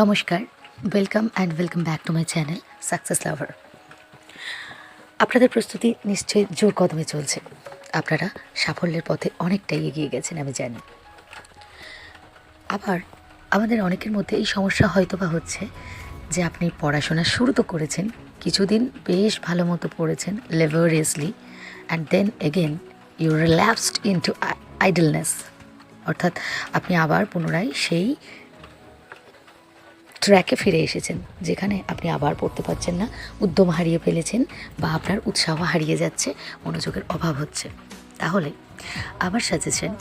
নমস্কার welcome and welcome back to my channel success lover আপনাদের প্রস্তুতি নিশ্চয়ই জোর কদমে চলছে। আপনারা সাফল্যের পথে অনেকটাই এগিয়ে গেছেন, আমি জানি। আবার আমাদের অনেকের মধ্যে এই সমস্যা হয়তো বা হচ্ছে যে আপনি পড়াশোনা শুরু তো করেছেন, কিছুদিন বেশ ভালো মতো পড়েছেন laboriously and then again you relapsed into idleness অর্থাৎ আপনি আবার পুনরায় সেই ট্র্যাকে ফিরে এসেছেন, যেখানে আপনি আবার পড়তে পারছেন না। উদ্যম হারিয়ে ফেলেছেন বা আপনার উৎসাহ হারিয়ে যাচ্ছে, মনোযোগের অভাব হচ্ছে। তাহলে আবার সাজেশন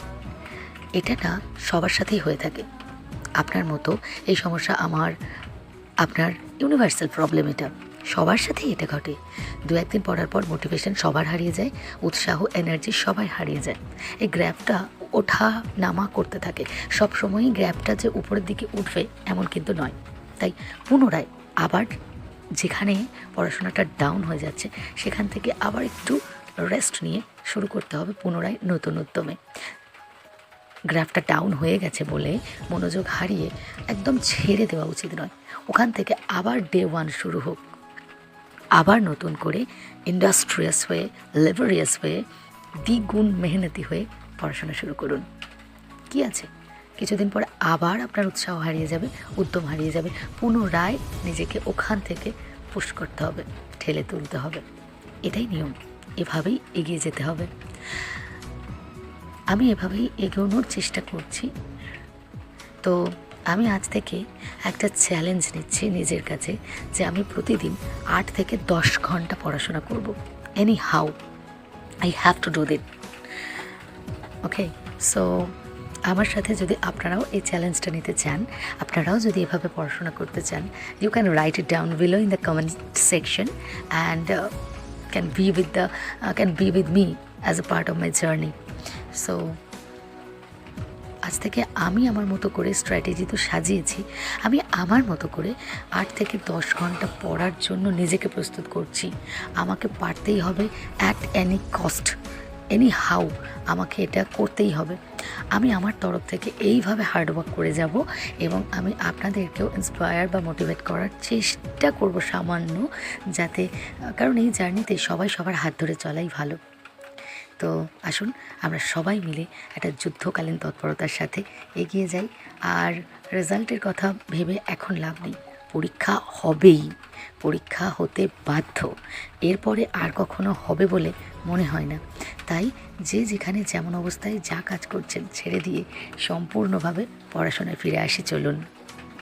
এটা না সবার সাথেই হয়ে থাকে। আপনার মতো এই সমস্যা আমার, আপনার ইউনিভার্সাল প্রবলেম এটা। সবার সাথেই এটা ঘটে। দু একদিন পড়ার পর মোটিভেশন সবার হারিয়ে যায়, উৎসাহ এনার্জি সবাই হারিয়ে যায়। এই গ্র্যাপটা ওঠা নামা করতে থাকে। সব সময়ই গ্র্যাপটা যে উপরের দিকে উঠবে, এমন কিন্তু নয়। তাই পুনরায় আবার যেখানে পড়াশোনাটা ডাউন হয়ে যাচ্ছে, সেখান থেকে আবার একটু রেস্ট নিয়ে শুরু করতে হবে পুনরায় নতুন উদ্যমে। গ্রাফটা ডাউন হয়ে গেছে বলে মনোযোগ হারিয়ে একদম ছেড়ে দেওয়া উচিত নয়। ওখান থেকে আবার ডে ওয়ান শুরু হোক। আবার নতুন করে ইন্ডাস্ট্রিয়াস হয়ে লেভারিয়াস হয়ে দ্বিগুণ মেহনতি হয়ে পড়াশোনা শুরু করুন। কি আছে? কিছুদিন পর আবার আপনার উৎসাহ হারিয়ে যাবে, উদ্যম হারিয়ে যাবে। পুনরায় নিজেকে ওখান থেকে পুশ করতে হবে, ঠেলে তুলতে হবে। এটাই নিয়ম। এভাবেই এগিয়ে যেতে হবে। আমি এভাবেই এগোনোর চেষ্টা করছি। তো আমি আজ থেকে একটা চ্যালেঞ্জ নিচ্ছি নিজের কাছে যে আমি প্রতিদিন আট থেকে দশ ঘণ্টা পড়াশোনা করব। Anyhow I have to do that okay so আমার সাথে যদি আপনারাও এই চ্যালেঞ্জটা নিতে চান, আপনারাও যদি এভাবে পড়াশোনা করতে চান you can write it down below in the comment section and can be with the can be with me as a part of my journey so আজ থেকে আমি আমার মতো করে স্ট্র্যাটেজি তো সাজিয়েছি। আমি আমার মতো করে আট থেকে দশ ঘণ্টা পড়ার জন্য নিজেকে প্রস্তুত করছি। আমাকে পারতেই হবে at any cost anyhow আমাকে এটা করতেই হবে। আমি আমার তরফ থেকে এইভাবে হার্ডওয়ার্ক করে যাব এবং আমি আপনাদেরকেও ইন্সপায়ার বা মোটিভেট করার চেষ্টা করব সামান্য যাতে, কারণ এই জার্নিতে সবাই সবার হাত ধরে চলাই ভালো। তো আসুন, আমরা সবাই মিলে একটা যুদ্ধকালীন তৎপরতার সাথে এগিয়ে যাই। আর রেজাল্টের কথা ভেবে এখন লাভ নেই। পরীক্ষা হবেই, পরীক্ষা হতে বাধ্য। এরপরে আর কখনো হবে বলে মনে হয় না। তাই যে যেখানে যেমন অবস্থায় যা কাজ করছেন ছেড়ে দিয়ে সম্পূর্ণভাবে পড়াশোনায় ফিরে আসি চলুন।